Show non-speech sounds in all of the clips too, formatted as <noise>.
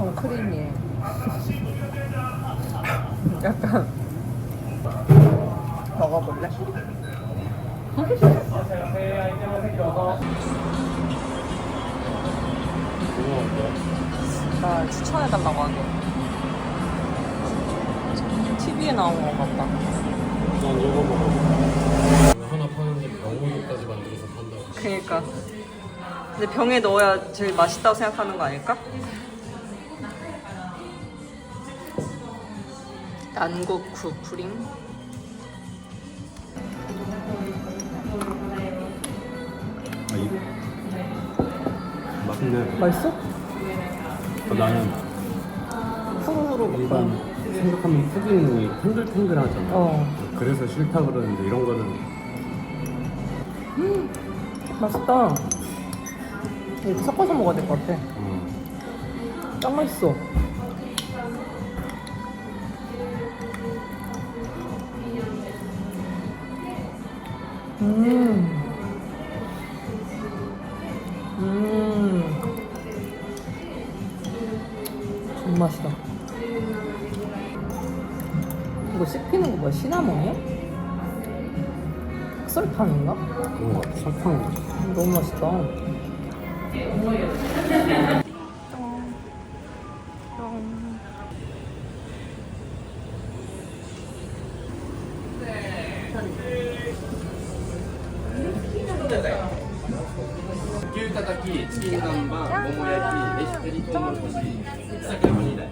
엄청 크리미해. <laughs> 약간 먹어볼래? 나 추천해달라고 하게. TV에 나온 것 같다. 난 이거 먹어 하나 파는데 병우유까지 만들어서 판다고 그니까. 근데 병에 넣어야 제일 맛있다고 생각하는 거 아닐까? 난고쿠 프링. 아, 이... 맛있네 맛있어? 아, 나는 후루후루 일반 생각하면 푸딩이 탱글탱글하잖아 어. 그래서 싫다 그러는데 이런 거는 맛있다. 이거 섞어서 먹어야 될 것 같아. 어, 짱 맛있어. 음. 음. 존맛이다. 이거 씹히는 거 뭐야? 시나몬이야? 흑설탕인가? 그런 거 같아 설탕 너무 맛있다. チキン南蛮、もも焼き、エシテリトウモロコシ、酒山2台。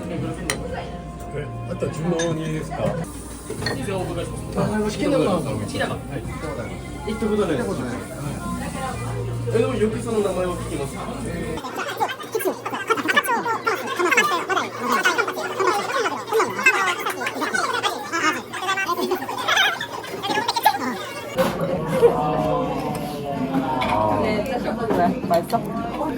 酒グラスも。あとは順応にですか以上お伺いします。チキン南蛮、チキン南蛮。はい。行ったことないです。え、でもよくその名前を聞きます。 네,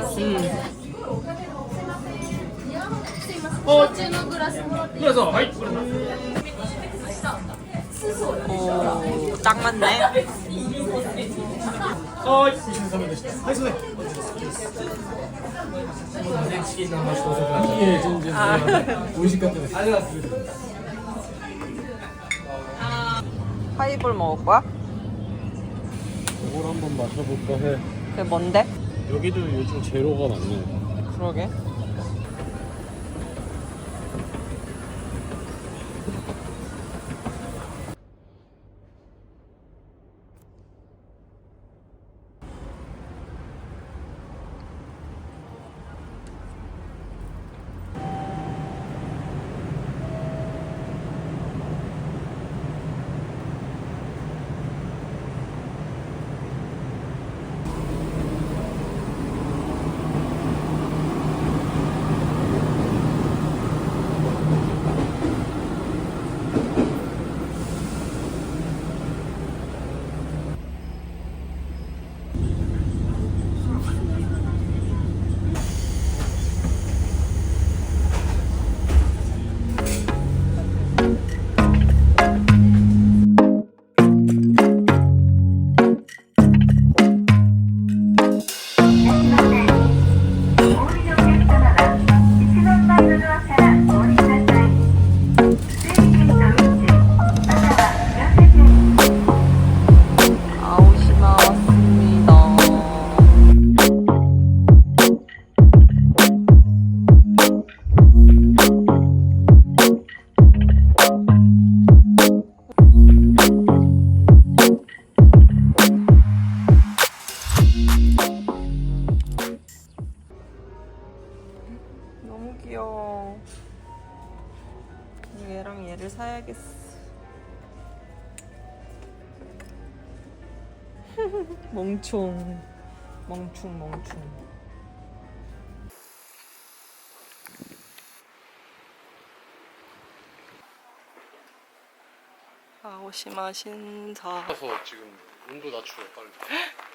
안 주는 거 오, 딱 맞네. はい、ごちそうさまでした。はい、それ。チキン南蛮して遅くなっちゃった。いえ全然美味しかったですありがとうございます。 하이볼 먹을 거야? 이걸 한번 마셔볼까 해 그게 뭔데? 여기도 요즘 제로가 많네 그러게. 너무 귀여워. 얘랑 얘를 사야겠어. <laughs> 멍충. 멍충, 멍충. 아오시마신사. 그래서 지금 온도 낮추래 빨리. <laughs>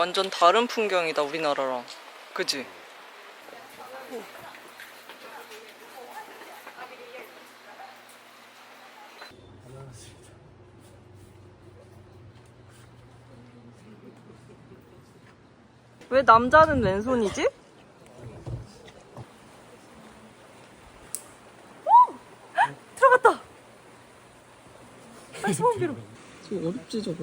완전 다른 풍경이다 우리나라랑. 그지? 왜 남자는 왼손이지? 오! 들어갔다. 빨리 소원 빌어. 저거 어렵지 저거.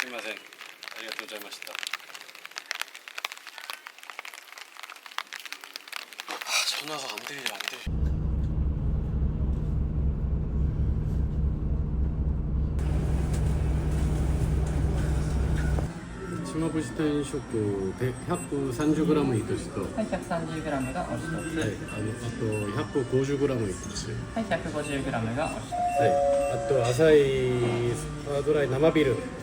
すいませんありがとうございました아 전화가 안 들려 안 들려島節天食で 130g 一つと、はい、130g がお一つ。はい、あのあと 150g 一つはい、150g がお一つはい、あと浅いハードライ生ビール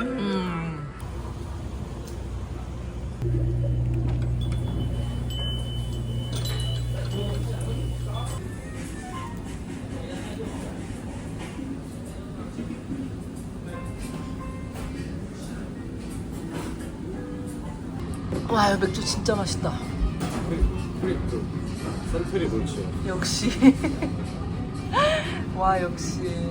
음. 와, 이 맥주 진짜 맛있다. 프리트 선트리 볼치 역시. <laughs> 와, 역시.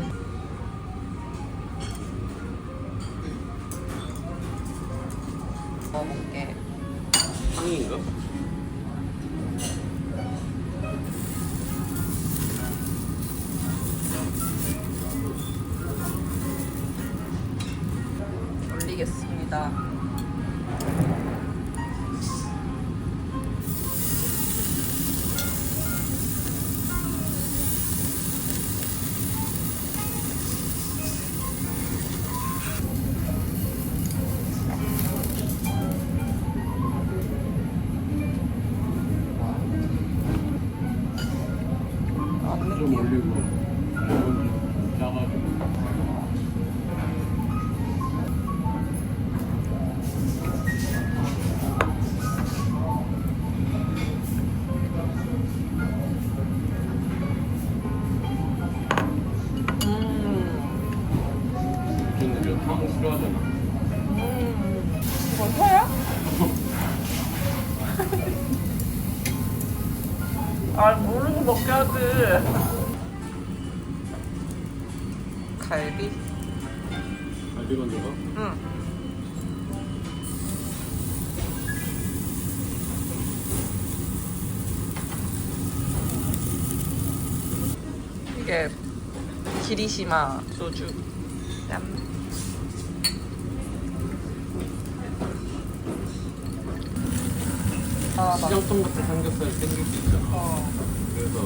何? 아 모르고 먹게 하지 갈비? 갈비 만져봐. 응 이게 기리시마 소주 짠 아, 나 시장통 같은 삼겹살 생길 수 있잖아. 어, 그래서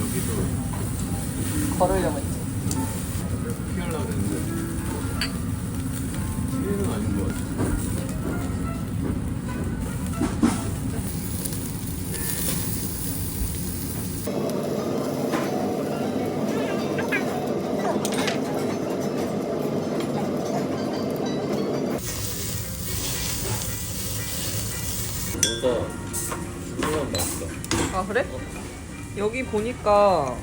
여기도 걸으려고 했지. 그래서 피하려고 했는데 피해는 아닌 것 같아. 그래? 여기 보니까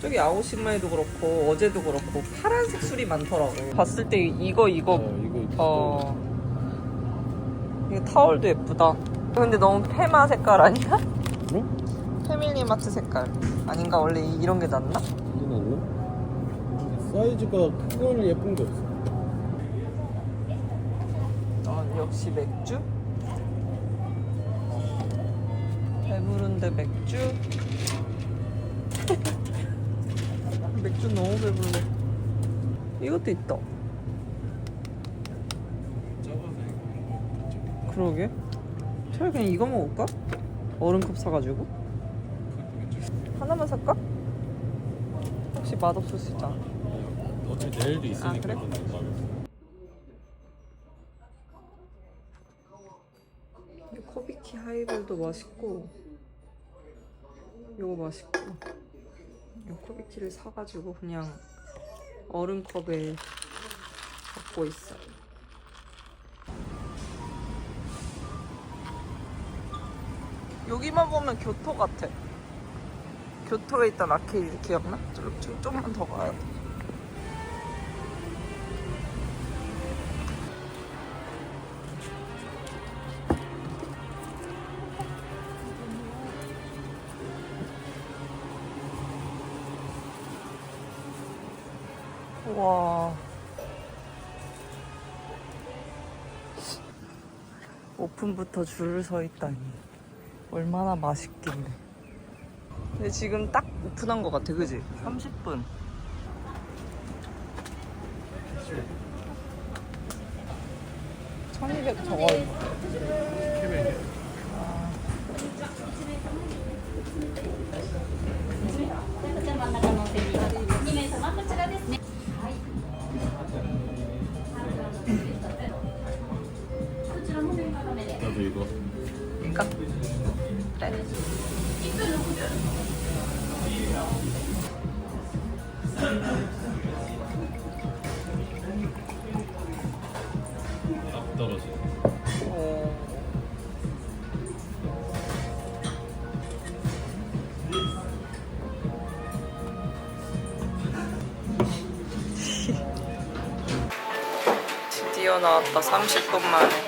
저기 아오시마에도 그렇고 어제도 그렇고 파란색 술이 많더라고. 봤을 때 이거 이거 어, 이거 어 이거 타월도 예쁘다. 근데 너무 페마 색깔 아니야? 응? 패밀리 마트 색깔 아닌가 원래 이- 이런 게 낫나? 이게 낫나? 사이즈가 크건 예쁜 게 없어. 어, 역시 맥주? 배부른데 맥주? <laughs> 맥주 너무 배불러. 이것도 있다. 그러게. 차라리 그냥 이거 먹을까? 얼음컵 사가지고. 하나만 살까? 혹시 맛없을 수 있잖아. 어차피 내일도 있으니까 아, 그래? 코비키 하이볼도 맛있고 이거 맛있고 이 코비키를 사가지고 그냥 얼음컵에 갖고 있어. 여기만 보면 교토 같아. 교토에 있던 아케이드 기억나? 좀, 좀, 좀만 더 가야 돼. 와. 오픈부터 줄을 서 있다니. 얼마나 맛있길래. 근데 지금 딱 오픈한 것 같아, 그지? 30분. (1200) 저거 이거. 그러니까 그래. 딱 떨어져. 어. <laughs> 드디어 나왔다 30분 만에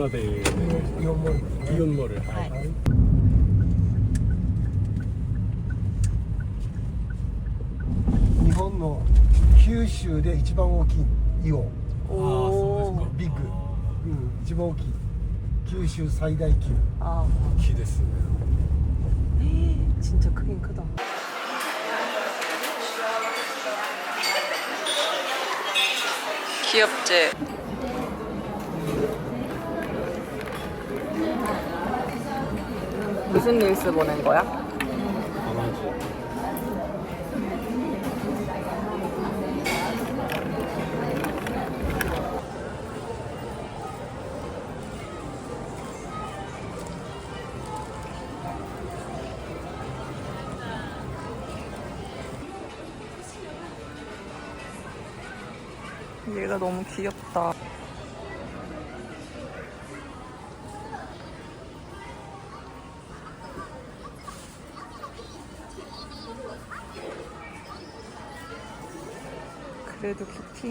이온모를 마대. 이온모. 이온모를. 本の九州で一番大きいイオ 오. ビッグ、うん、一番大きい九州最大級 아, 기 됐어요. 진짜 크긴 크다. 귀엽지? 무슨 릴스 보낸 거야? 얘가 너무 귀엽다. <laughs>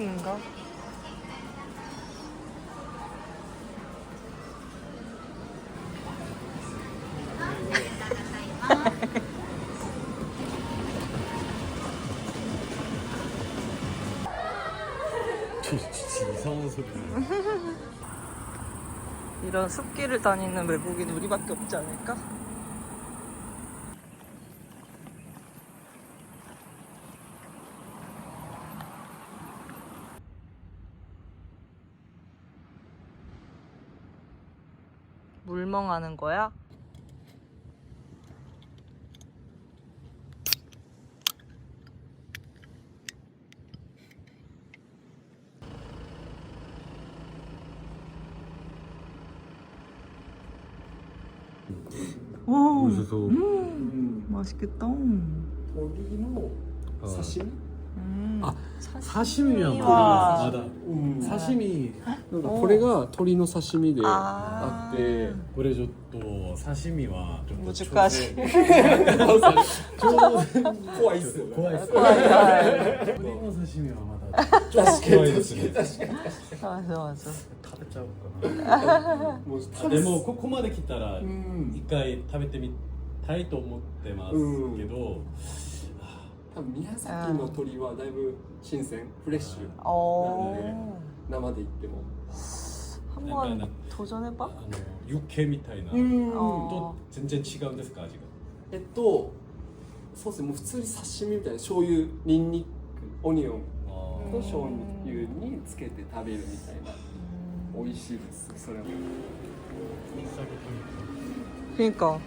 이상한 소리. <laughs> 이런 숲길을 다니는 외국인 우리밖에 없지 않을까? 물멍하는 거야? 오, 그래서 맛있겠다. 鳥あ刺身はまだ。まだ、刺身。なんかこれが鶏の刺身であってこれちょっと刺身はちょっとい。怖いっすよ、怖いっす。鶏の刺身はまだ。ちょっと怖いです確かに。食べちゃうかな。<laughs> でもここまで来たら一回食べてみたいと思ってますけど、多分宮崎の鳥はだいぶ新鮮フレッシュなんで生で行っても。あんまり登場ねばあのユッみたいな。と全然違うんですか味が。えっとそうですねもう普通に刺身みたいな醤油にんにくオニオンと醤油につけて食べるみたいな美味しいです。それも。フィンカ。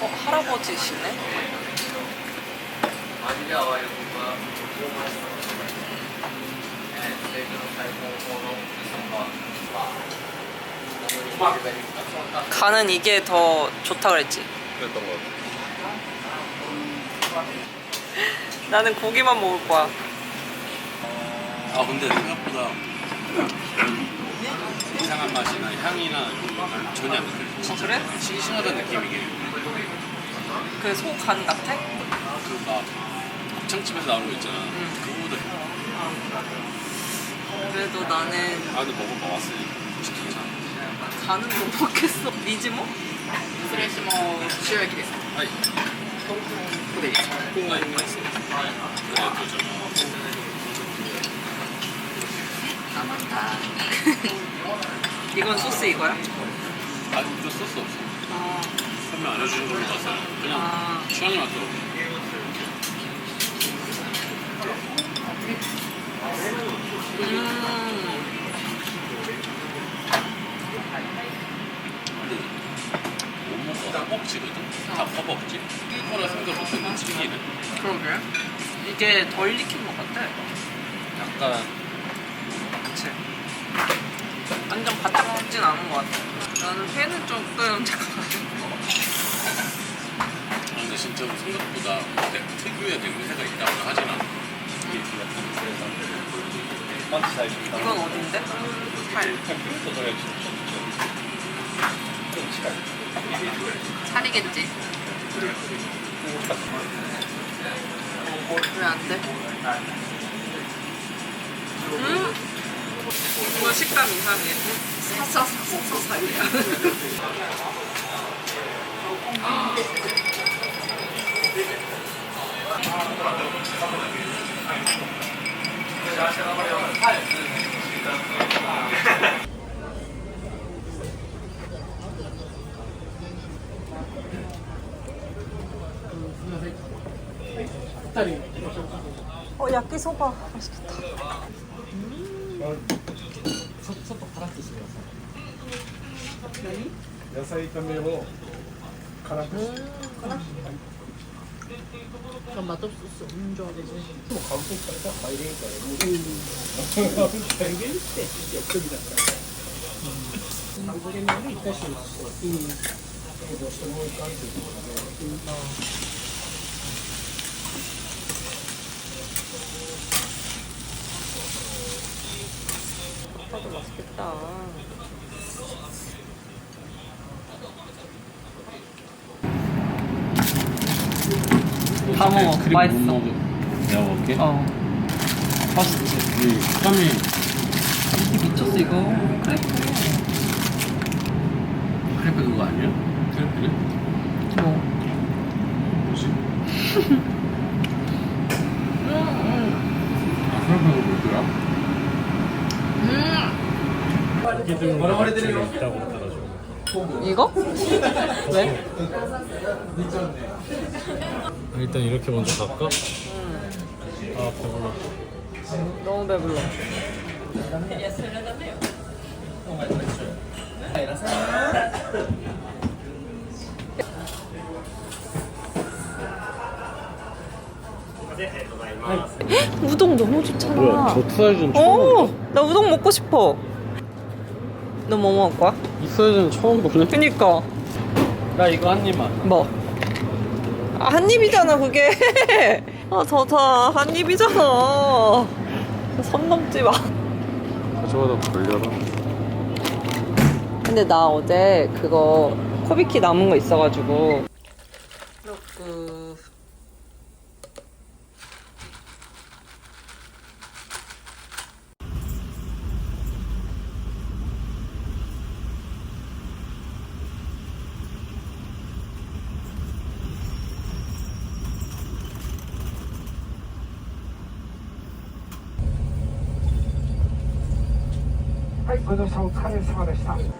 어? 할아버지시네? 간은 이게 더 좋다 그랬지? 그랬던 거 같아 나는 고기만 먹을 거야 아 근데 생각보다 이상한 맛이나 향이나 이런 건 전혀 안 느껴져 진짜 그래? 싱싱하다는 느낌이 이게 그 소 간 같아? 그막 곱창집에서 나오는 거 있잖아 그거보다 그래도 나는 간을 먹어봐 왔으니 진짜 간은 못 먹겠어 니즈모? それしても塩焼きです。 아니 콩가 있는 거 있어 그래 도전 이건 소스 이거야? 아 이거 소스 없어 아, 설명 안 해주는 걸로 봤어 그냥 아. 취향에 맞게 음, 못 먹어 허벅지거든? 다 허벅지? 낄 거라 생각 못했는데 찌개는 그러게. 이게 덜 익힌 이거 식감 이상해. 사사사사사사이야. 어, 야끼소바. 맛있겠다. カラしてください野菜炒めをカラしてまあ、た、そう、ん、じゃあ、ですね。でも、韓国から、入れんから、も。入れるって、やっとだから。韓国にある、いします。うん。どうしてもいいうこで。 맛있겠다. 다 먹어. 맛있어. 내가 먹을게. 어. 맛있지? 이 식감이 이게 미쳤어, 이거. 크레프. 크레페 그거 아니야? 크레페는? 뭐. 뭐지? <laughs> 아, 크레페가 뭐더라? 있다고 그래가지고 이거? <laughs> 왜? 일단 이렇게 먼저 갈까? 아 배불러 너무 배불러. 우동 너무 좋잖아. 어, 나 우동 먹고 싶어. 너 뭐 먹을 거야? 이 사이즈는 처음 보네 그니까 나 이거 한 입만 뭐? 아, 한 입이잖아 그게. <laughs> 아 저자 한 입이잖아. 선 넘지 마. 저거다 걸려라 근데 나 어제 그거 코비키 남은 거 있어가지고. 그はい ご乗車お疲れ様でした。